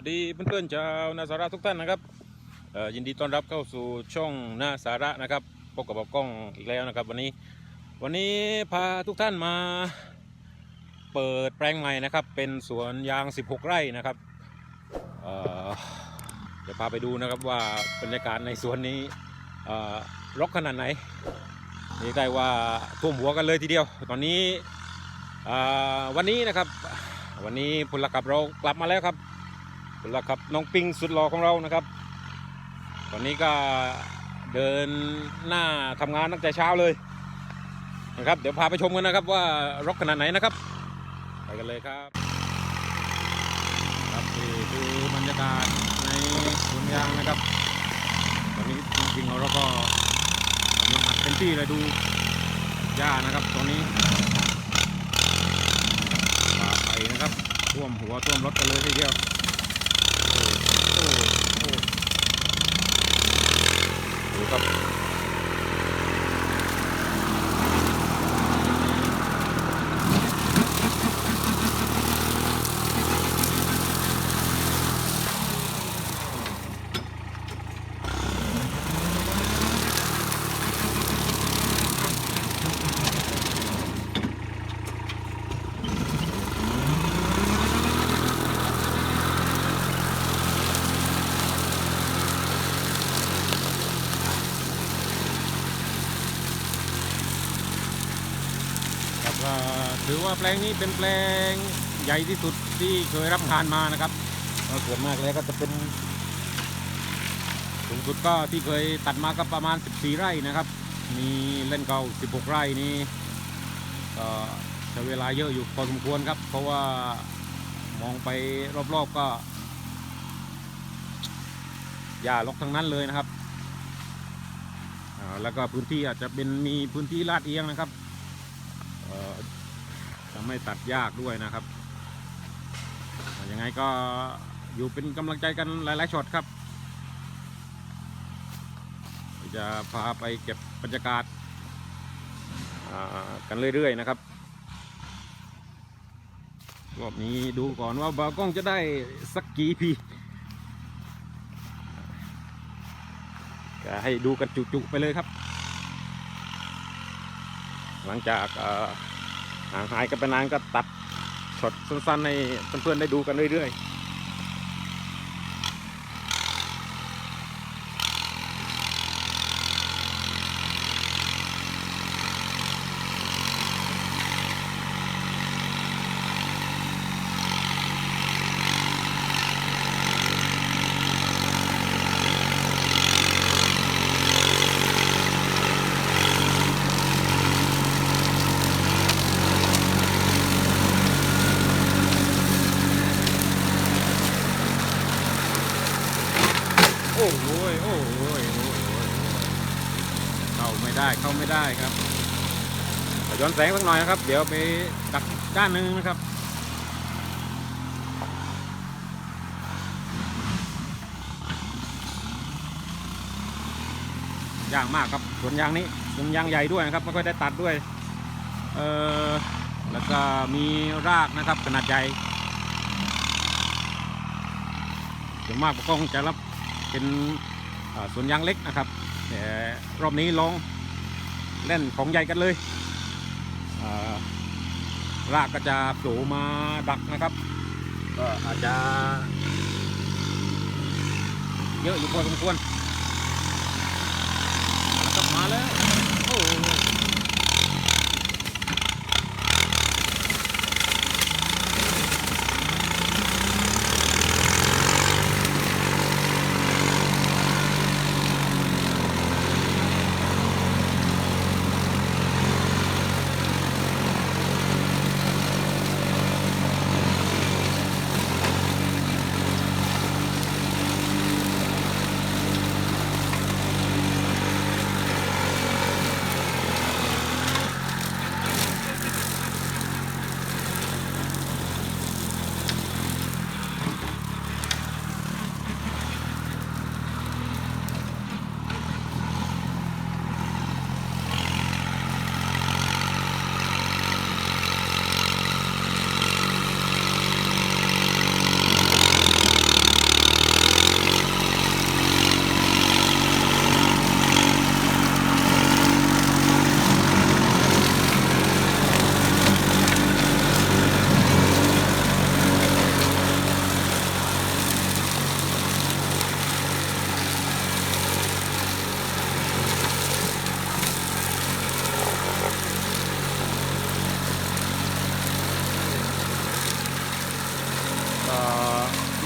วัสดีเพื่อนๆชาวนาสาระทุกท่านนะครับยินดีต้อนรับเข้าสู่ช่องนาสาระนะครับพบกับบอกกล้องอีกแล้วนะครับ วันนี้วันนี้พาทุกท่านมา เปิดแปลงใหม่นะครับ เป็นสวนยาง 16 ไร่นะครับเดี๋ยวพาไปดูนะครับว่าบรรยากาศในสวนนี้เอ่อรกขนาดไหนนี่ได้ว่าท่วมหัวกันเลยทีเดียว ตอนนี้วันนี้นะครับ วันนี้พลขับเรากลับมาแล้วครับ พลขับน้องปิงสุดหล่อของเรานะครับ ตอนนี้ก็เดินหน้าทำงานตั้งแต่เช้าเลยนะครับ เดี๋ยวพาไปชมกันนะครับว่ารกขนาดไหนนะครับ ไปกันเลยครับ ครับนี่คือบรรยากาศในสวนยางนะครับ ตอนนี้จริงๆเราก็กำลังอัดเต็มที่เลยดูหญ้านะครับตรงนี้ป่าไปนะครับท่วมหัวท่วมรถกันเลยทีเดียว ดูครับ ถือว่าแปลงนี้เป็นแปลงใหญ่ที่สุดที่เคยรับงานมานะครับก็ส่วนมากแล้วก็จะเป็นสูงสุดก็ที่เคยตัดมาก็ประมาณ 14 ไร่นะครับ มีเล่นเก่า 16 ไร่นี้ก็ใช้เวลาเยอะอยู่พอสมควรครับ เพราะว่ามองไปรอบๆก็หญ้ารกทั้งนั้นเลยนะครับอ่าแล้วก็พื้นที่อาจจะเป็นมีพื้นที่ลาดเอียงนะครับ เอ่อทำให้ตัดยากด้วยนะครับยังไงก็อยู่เป็นกำลังใจกันหลาย ๆช็อตครับ จะพาไปเก็บบรรยากาศกันเรื่อย ๆ นะครับรอบนี้ดูก่อนว่าบาวกล้องจะได้สักกี่พีก็ให้ดูกันจุๆไปเลยครับ หลังจากห่างหายกันไปนานก็ตัดช็อตสั้นๆ ให้เพื่อนๆได้ดูกันเรื่อยๆ โอ้โหโอ้โหโอ้โหเข้าไม่ได้เข้าไม่ได้ครับย้อนแสงสักหน่อยนะครับ เดี๋ยวไปดักด้านหนึ่งนะครับยากมากครับสวนยางนี้สวนยางใหญ่ด้วยนะครับไม่ค่อยได้ตัดด้วยเออแล้วก็มีรากนะครับขนาดใหญ่ส่วนมากปกองจะรับ เป็นสวนยางเล็กนะครับแต่รอบนี้ลองเล่นของใหญ่กันเลยรากก็จะโผล่มาดักนะครับ ก็อาจจะ เยอะอยู่พอสมควรนะครับมาแล้วโอ้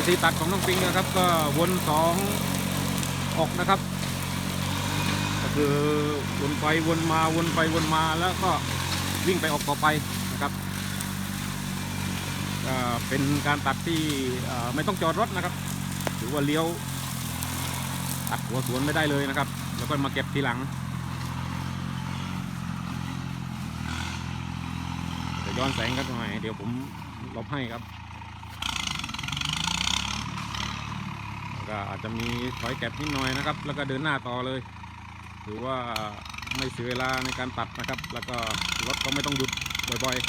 วิธีตัดของน้องปิงนะครับ ก็วนสองออกนะครับ ก็คือวนไปวนมาวนไปวนมาแล้วก็วิ่งไปออกต่อไปนะครับเป็นการตัดที่ไม่ต้องจอดรถนะครับถือว่าเลี้ยวตัดหัวสวนไม่ได้เลยนะครับ แล้วก็มาเก็บทีหลังเดี๋ยวย้อนแสงกันหน่อยเดี๋ยวผมลบให้ครับ แล้ว ก็อาจจะมีถอยแก็บนิดหน่อยนะครับ แล้วก็เดินหน้าต่อเลย ถือว่าไม่เสียเวลาในการตัดนะครับ แล้วก็รถก็ไม่ต้องหยุดบ่อยๆ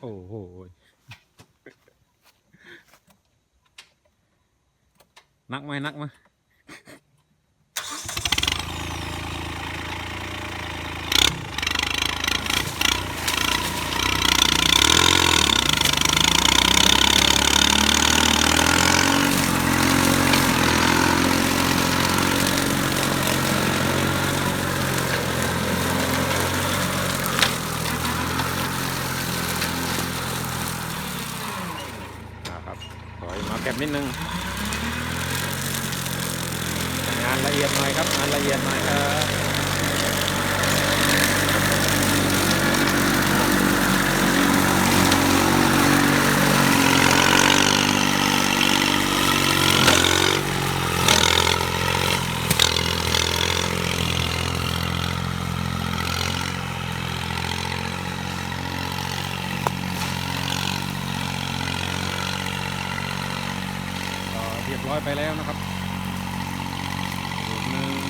โอ้โห นักไหมนักไหมครับถอยมาเก็บนิดนึงานละเอียดหน่อยครับ งานละเอียดหน่อยครับก็เรียบร้ อยไปแล้วนะครับหนึ่ง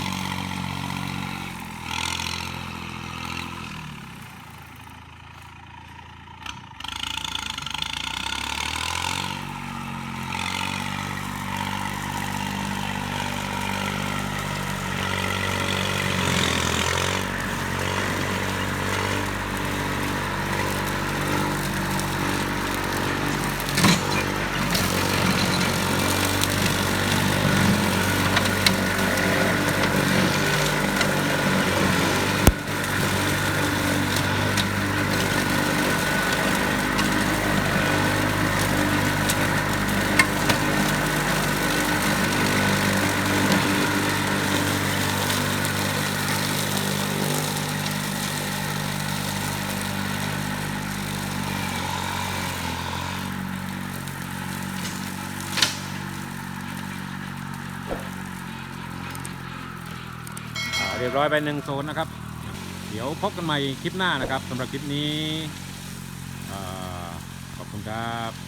อ่าเรียบร้อยไปหนึ่งโซนนะครับ เดี๋ยวพบกันใหม่คลิปหน้านะครับสำหรับคลิปนี้ขอบคุณครับ